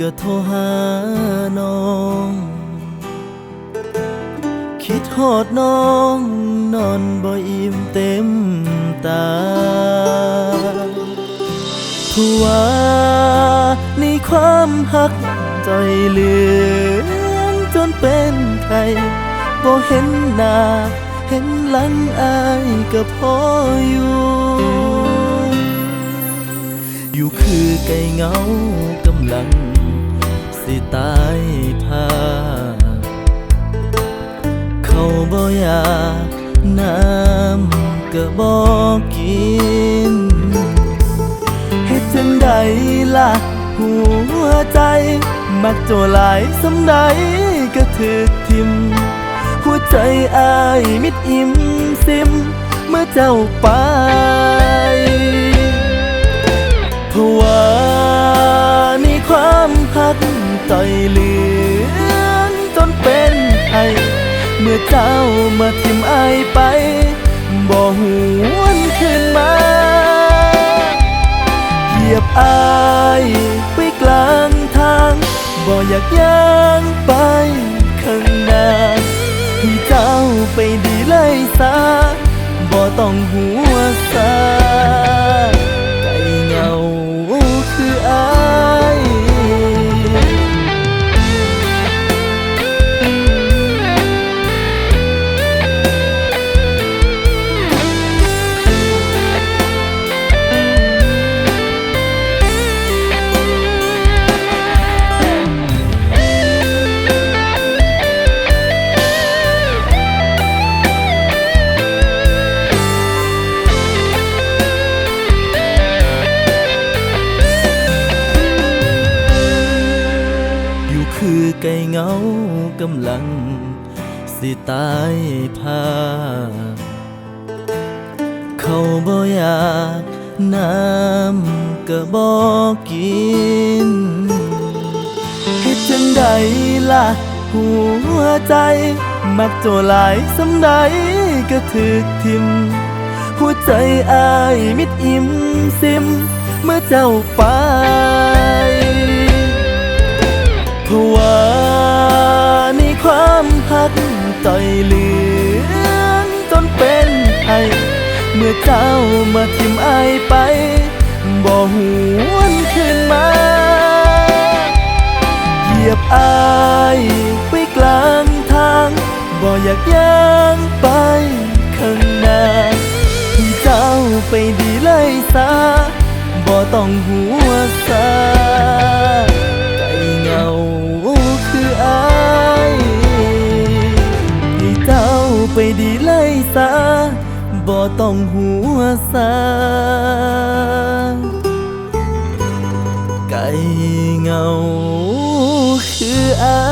ก็โทรหาน้อง คิดฮอดน้องนอนบ่อิ่มเต็มตาผัวในความหักใจเหลืองจนเป็นไข้บ่เห็นหน้าเห็นหลังอายก็พออยู่ อยู่คือไก่เงากำลัง สิตายพา เขาบ่อยากน้ำก็บ่กินเฮ็ดจังใดล่ะ หัวใจ มักโจหลายสำใดก็ถึกทิม หัวใจอายมิดอิ่มซิม เมื่อเจ้าไป ความพักใจเลือนจนเป็นไอ เมื่อเจ้ามาทิมไอไป บ่หวนขึ้นมาเหยียบอายไปกลางทาง บ่อยากย่างไปข้างหน้าให้เจ้าไปดีเลยซาบ่ต้องหัวซา คือไก่เหงากำลัง สิตายพา เขาบ่อยากน้ำก็บ่กินเฮ็ดจังใดล่ะ หัวใจ มักโจหลายสำใดก็ถึกทิม หัวใจอายมิดอิ่มซิม เมื่อเจ้าไป เพราะว่าในความพักใจเหลืองจนเป็นไอ เมื่อเจ้ามาทิมไอไป บ่หวนขึ้นมา เหยียบอายไปกลางทาง บ่อยากย่างไปข้างหน้าให้เจ้าไปดีเลยซาบ่ต้องหัวซา ต้องหัวซาไก่เงาคืออา